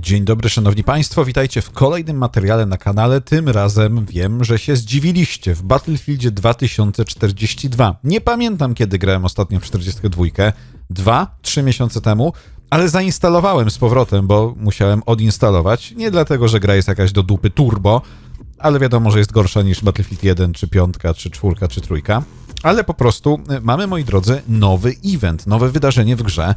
Dzień dobry, szanowni państwo, witajcie w kolejnym materiale na kanale. Tym razem wiem, że się zdziwiliście w Battlefieldzie 2042. Nie pamiętam, kiedy grałem ostatnio w 42. Dwa, trzy miesiące temu, ale zainstalowałem z powrotem, bo musiałem odinstalować. Nie dlatego, że gra jest jakaś do dupy turbo, ale wiadomo, że jest gorsza niż Battlefield 1, czy 5, czy 4, czy 3. Ale po prostu y, mamy, moi drodzy, nowy event, nowe wydarzenie w grze,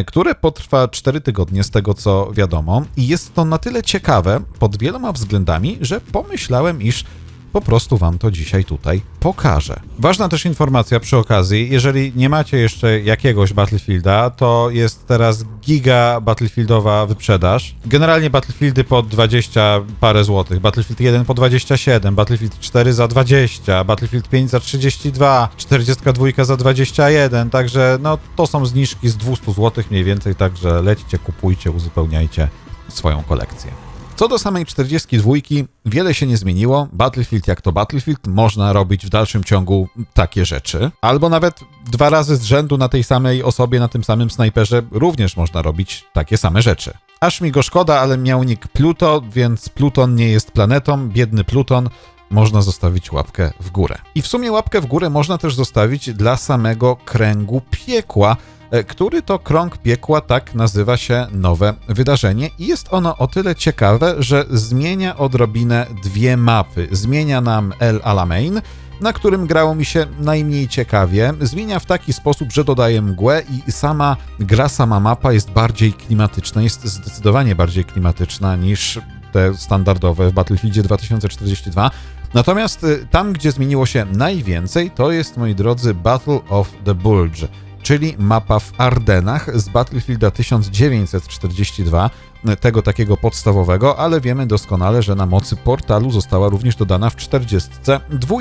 y, które potrwa 4 tygodnie z tego co wiadomo. I jest to na tyle ciekawe pod wieloma względami, że pomyślałem, iż po prostu wam to dzisiaj tutaj pokażę. Ważna też informacja przy okazji, jeżeli nie macie jeszcze jakiegoś Battlefielda, to jest teraz giga Battlefieldowa wyprzedaż. Generalnie Battlefieldy po 20 parę złotych, Battlefield 1 po 27, Battlefield 4 za 20, Battlefield 5 za 32, 42 za 21, także no to są zniżki z 200 złotych mniej więcej, także lećcie, kupujcie, uzupełniajcie swoją kolekcję. Co do samej 42, wiele się nie zmieniło. Battlefield jak to Battlefield, można robić w dalszym ciągu takie rzeczy. Albo nawet dwa razy z rzędu na tej samej osobie, na tym samym snajperze, również można robić takie same rzeczy. Aż mi go szkoda, ale miał nick Pluto, więc Pluton nie jest planetą, biedny Pluton. Można zostawić łapkę w górę. I w sumie łapkę w górę można też zostawić dla samego kręgu piekła, który to krąg piekła, tak nazywa się nowe wydarzenie i jest ono o tyle ciekawe, że zmienia odrobinę dwie mapy. Zmienia nam El Alamein, na którym grało mi się najmniej ciekawie. Zmienia w taki sposób, że dodaje mgłę i sama gra, sama mapa jest bardziej klimatyczna, jest zdecydowanie bardziej klimatyczna niż te standardowe w Battlefieldzie 2042. Natomiast y, tam, gdzie zmieniło się najwięcej, to jest, moi drodzy, Battle of the Bulge czyli mapa w Ardenach z Battlefielda 1942, tego takiego podstawowego, ale wiemy doskonale, że na mocy portalu została również dodana w 42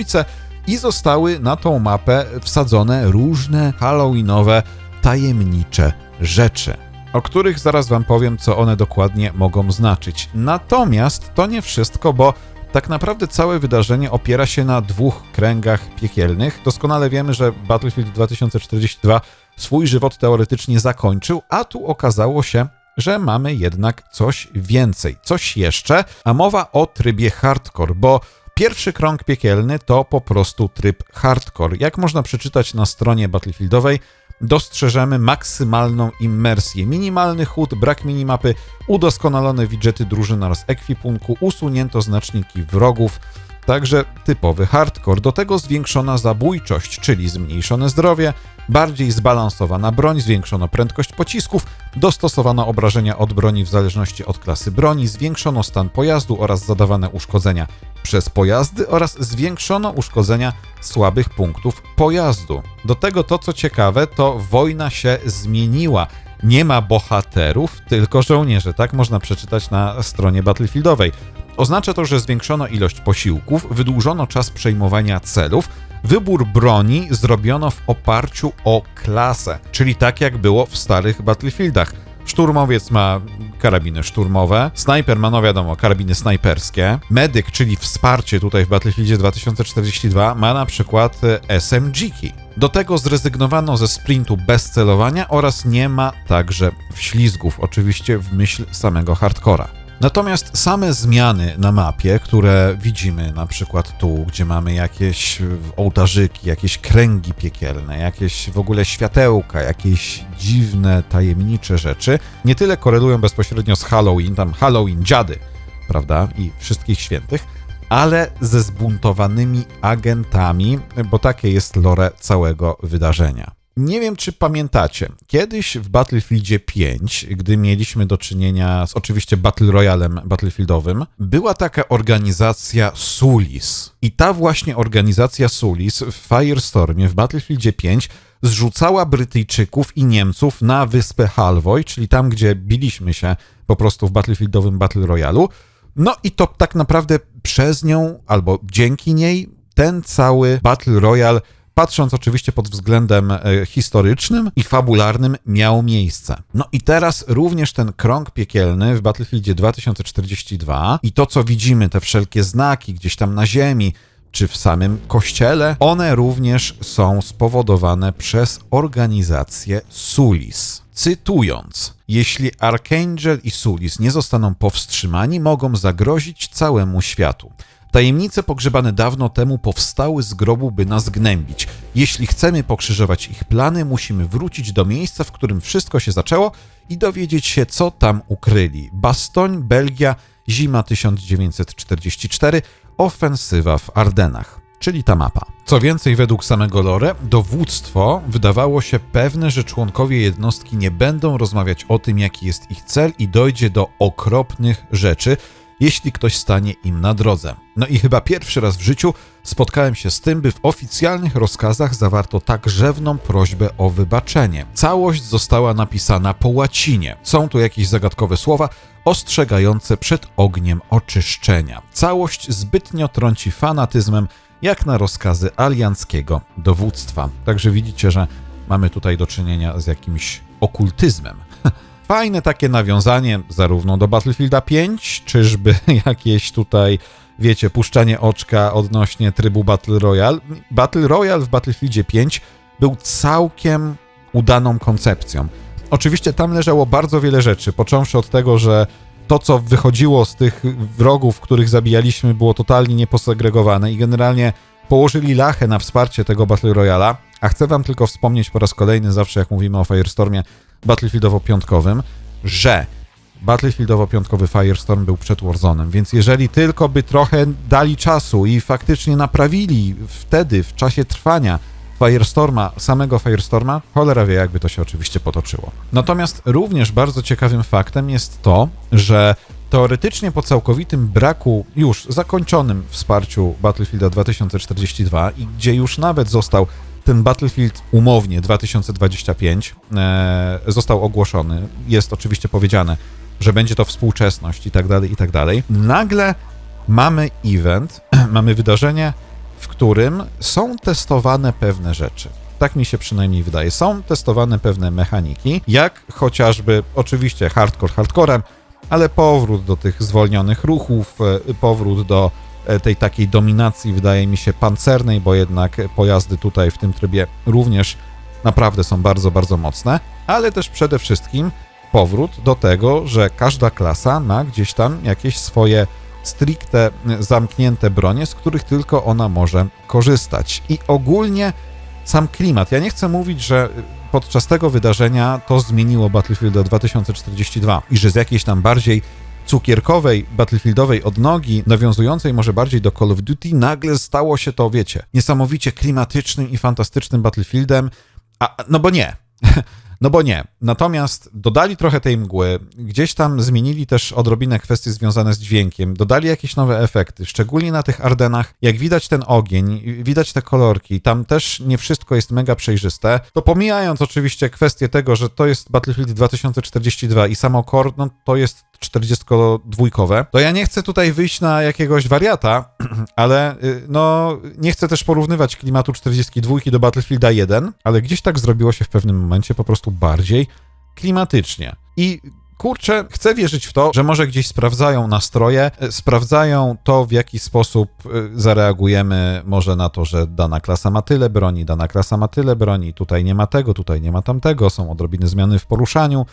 i zostały na tą mapę wsadzone różne halloweenowe, tajemnicze rzeczy o których zaraz Wam powiem, co one dokładnie mogą znaczyć. Natomiast to nie wszystko, bo tak naprawdę całe wydarzenie opiera się na dwóch kręgach piekielnych. Doskonale wiemy, że Battlefield 2042 swój żywot teoretycznie zakończył, a tu okazało się, że mamy jednak coś więcej, coś jeszcze, a mowa o trybie hardcore, bo pierwszy krąg piekielny to po prostu tryb hardcore. Jak można przeczytać na stronie Battlefieldowej, dostrzeżemy maksymalną immersję. Minimalny chód, brak minimapy, udoskonalone widgety drużyn oraz ekwipunku, usunięto znaczniki wrogów, także typowy hardcore. Do tego zwiększona zabójczość, czyli zmniejszone zdrowie, bardziej zbalansowana broń, zwiększono prędkość pocisków, dostosowano obrażenia od broni w zależności od klasy broni, zwiększono stan pojazdu oraz zadawane uszkodzenia przez pojazdy oraz zwiększono uszkodzenia słabych punktów pojazdu. Do tego to, co ciekawe, to wojna się zmieniła. Nie ma bohaterów, tylko żołnierze. Tak można przeczytać na stronie Battlefieldowej. Oznacza to, że zwiększono ilość posiłków, wydłużono czas przejmowania celów, wybór broni zrobiono w oparciu o klasę, czyli tak jak było w starych Battlefieldach. Szturmowiec ma karabiny szturmowe, snajper ma, no wiadomo, karabiny snajperskie, medyk, czyli wsparcie tutaj w Battlefieldzie 2042 ma na przykład e, SMG-ki. Do tego zrezygnowano ze sprintu bez celowania oraz nie ma także wślizgów, oczywiście w myśl samego hardcora. Natomiast same zmiany na mapie, które widzimy na przykład tu, gdzie mamy jakieś ołtarzyki, jakieś kręgi piekielne, jakieś w ogóle światełka, jakieś dziwne, tajemnicze rzeczy, nie tyle korelują bezpośrednio z Halloween, tam Halloween dziady, prawda, i wszystkich świętych, ale ze zbuntowanymi agentami, bo takie jest lore całego wydarzenia. Nie wiem, czy pamiętacie, kiedyś w Battlefieldzie 5, gdy mieliśmy do czynienia z oczywiście Battle Royalem Battlefieldowym, była taka organizacja Sulis. I ta właśnie organizacja Sulis w Firestormie w Battlefieldzie 5 zrzucała Brytyjczyków i Niemców na wyspę Halvoj, czyli tam, gdzie biliśmy się po prostu w Battlefieldowym Battle Royalu. No i to tak naprawdę przez nią, albo dzięki niej, ten cały Battle Royale patrząc oczywiście pod względem e, historycznym i fabularnym, miał miejsce. No i teraz również ten krąg piekielny w Battlefieldzie 2042 i to, co widzimy, te wszelkie znaki gdzieś tam na ziemi, czy w samym kościele, one również są spowodowane przez organizację Sulis. cytując: Jeśli Archangel i Sulis nie zostaną powstrzymani, mogą zagrozić całemu światu. Tajemnice pogrzebane dawno temu powstały z grobu, by nas gnębić. Jeśli chcemy pokrzyżować ich plany, musimy wrócić do miejsca, w którym wszystko się zaczęło i dowiedzieć się, co tam ukryli. Bastoń, Belgia, zima 1944, ofensywa w Ardenach czyli ta mapa. Co więcej, według samego Lore, dowództwo wydawało się pewne, że członkowie jednostki nie będą rozmawiać o tym, jaki jest ich cel i dojdzie do okropnych rzeczy, jeśli ktoś stanie im na drodze. No i chyba pierwszy raz w życiu spotkałem się z tym, by w oficjalnych rozkazach zawarto tak rzewną prośbę o wybaczenie. Całość została napisana po łacinie. Są tu jakieś zagadkowe słowa ostrzegające przed ogniem oczyszczenia. Całość zbytnio trąci fanatyzmem jak na rozkazy alianckiego dowództwa. Także widzicie, że mamy tutaj do czynienia z jakimś okultyzmem. Fajne takie nawiązanie zarówno do Battlefielda 5, czyżby jakieś tutaj, wiecie, puszczanie oczka odnośnie trybu Battle Royale. Battle Royale w Battlefieldzie 5 był całkiem udaną koncepcją. Oczywiście tam leżało bardzo wiele rzeczy, począwszy od tego, że to, co wychodziło z tych wrogów, których zabijaliśmy, było totalnie nieposegregowane i generalnie położyli lachę na wsparcie tego Battle Royala. A chcę wam tylko wspomnieć po raz kolejny, zawsze jak mówimy o Firestormie Battlefieldowo-piątkowym, że Battlefieldowo-piątkowy Firestorm był przed Warzone'em, więc jeżeli tylko by trochę dali czasu i faktycznie naprawili wtedy, w czasie trwania Firestorma, samego Firestorma, cholera wie, jakby to się oczywiście potoczyło. Natomiast również bardzo ciekawym faktem jest to, że teoretycznie po całkowitym braku już zakończonym wsparciu Battlefielda 2042 i gdzie już nawet został ten Battlefield umownie 2025 e, został ogłoszony, jest oczywiście powiedziane, że będzie to współczesność i tak dalej, i tak dalej. Nagle mamy event, mamy wydarzenie, w którym są testowane pewne rzeczy. Tak mi się przynajmniej wydaje. Są testowane pewne mechaniki, jak chociażby, oczywiście hardcore hardcorem, ale powrót do tych zwolnionych ruchów, e, powrót do tej takiej dominacji, wydaje mi się, pancernej, bo jednak pojazdy tutaj w tym trybie również naprawdę są bardzo, bardzo mocne, ale też przede wszystkim powrót do tego, że każda klasa ma gdzieś tam jakieś swoje stricte zamknięte bronie, z których tylko ona może korzystać. I ogólnie sam klimat. Ja nie chcę mówić, że podczas tego wydarzenia to zmieniło Battlefield 2042 i że z jakiejś tam bardziej cukierkowej, battlefieldowej odnogi, nawiązującej może bardziej do Call of Duty, nagle stało się to, wiecie, niesamowicie klimatycznym i fantastycznym Battlefieldem, a, no bo nie. No bo nie. Natomiast dodali trochę tej mgły, gdzieś tam zmienili też odrobinę kwestie związane z dźwiękiem, dodali jakieś nowe efekty, szczególnie na tych Ardenach. Jak widać ten ogień, widać te kolorki, tam też nie wszystko jest mega przejrzyste. To pomijając oczywiście kwestię tego, że to jest Battlefield 2042 i samo core, no to jest 42, to ja nie chcę tutaj wyjść na jakiegoś wariata, ale y, no nie chcę też porównywać klimatu 42 do Battlefielda 1, ale gdzieś tak zrobiło się w pewnym momencie po prostu bardziej klimatycznie. I kurczę, chcę wierzyć w to, że może gdzieś sprawdzają nastroje, y, sprawdzają to, w jaki sposób y, zareagujemy może na to, że dana klasa ma tyle broni, dana klasa ma tyle broni, tutaj nie ma tego, tutaj nie ma tamtego, są odrobiny zmiany w poruszaniu,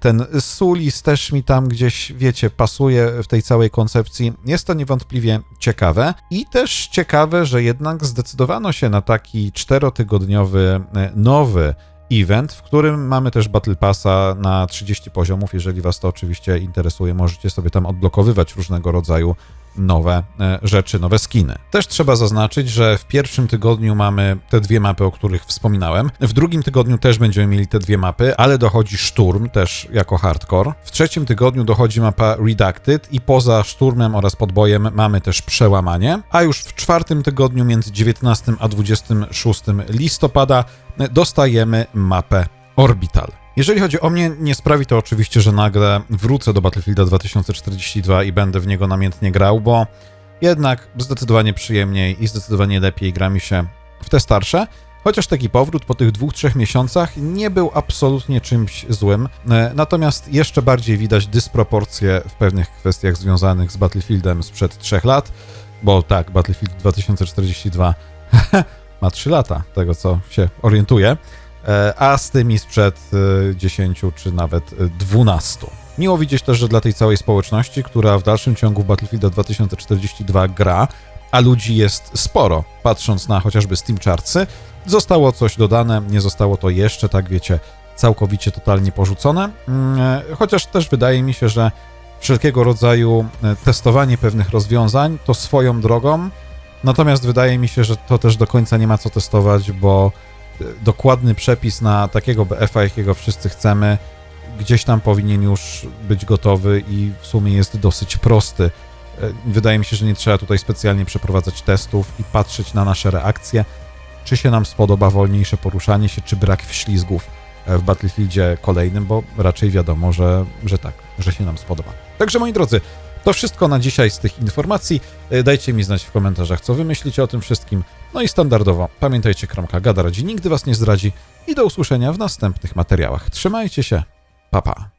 ten Sulis też mi tam gdzieś, wiecie, pasuje w tej całej koncepcji. Jest to niewątpliwie ciekawe i też ciekawe, że jednak zdecydowano się na taki czterotygodniowy e, nowy event, w którym mamy też Battle Passa na 30 poziomów. Jeżeli Was to oczywiście interesuje, możecie sobie tam odblokowywać różnego rodzaju nowe e, rzeczy, nowe skiny. Też trzeba zaznaczyć, że w pierwszym tygodniu mamy te dwie mapy, o których wspominałem. W drugim tygodniu też będziemy mieli te dwie mapy, ale dochodzi szturm też jako hardcore. W trzecim tygodniu dochodzi mapa Redacted i poza szturmem oraz podbojem mamy też przełamanie. A już w czwartym tygodniu między 19 a 26 listopada dostajemy mapę Orbital. Jeżeli chodzi o mnie, nie sprawi to oczywiście, że nagle wrócę do Battlefielda 2042 i będę w niego namiętnie grał, bo jednak zdecydowanie przyjemniej i zdecydowanie lepiej gra mi się w te starsze. Chociaż taki powrót po tych dwóch, trzech miesiącach nie był absolutnie czymś złym. E, natomiast jeszcze bardziej widać dysproporcje w pewnych kwestiach związanych z Battlefieldem sprzed trzech lat, bo tak, Battlefield 2042 ma 3 lata, tego co się orientuję. E, a z tymi sprzed e, 10 czy nawet e, 12. Miło widzieć też, że dla tej całej społeczności, która w dalszym ciągu w Battlefield 2042 gra, a ludzi jest sporo, patrząc na chociażby Steam Chartsy, zostało coś dodane, nie zostało to jeszcze, tak wiecie, całkowicie, totalnie porzucone. Mm, e, Chociaż też wydaje mi się, że wszelkiego rodzaju e, testowanie pewnych rozwiązań to swoją drogą, natomiast wydaje mi się, że to też do końca nie ma co testować, bo e, dokładny przepis na takiego BF-a, jakiego wszyscy chcemy, gdzieś tam powinien już być gotowy i w sumie jest dosyć prosty. E, Wydaje mi się, że nie trzeba tutaj specjalnie przeprowadzać testów i patrzeć na nasze reakcje, czy się nam spodoba wolniejsze poruszanie się, czy brak wślizgów e, w Battlefieldzie kolejnym, bo raczej wiadomo, że, że tak, że się nam spodoba. Także moi drodzy, to wszystko na dzisiaj z tych informacji. E, Dajcie mi znać w komentarzach, co wy myślicie o tym wszystkim. No i standardowo, pamiętajcie, Kromka Gada radzi, nigdy was nie zdradzi i do usłyszenia w następnych materiałach. Trzymajcie się, pa pa.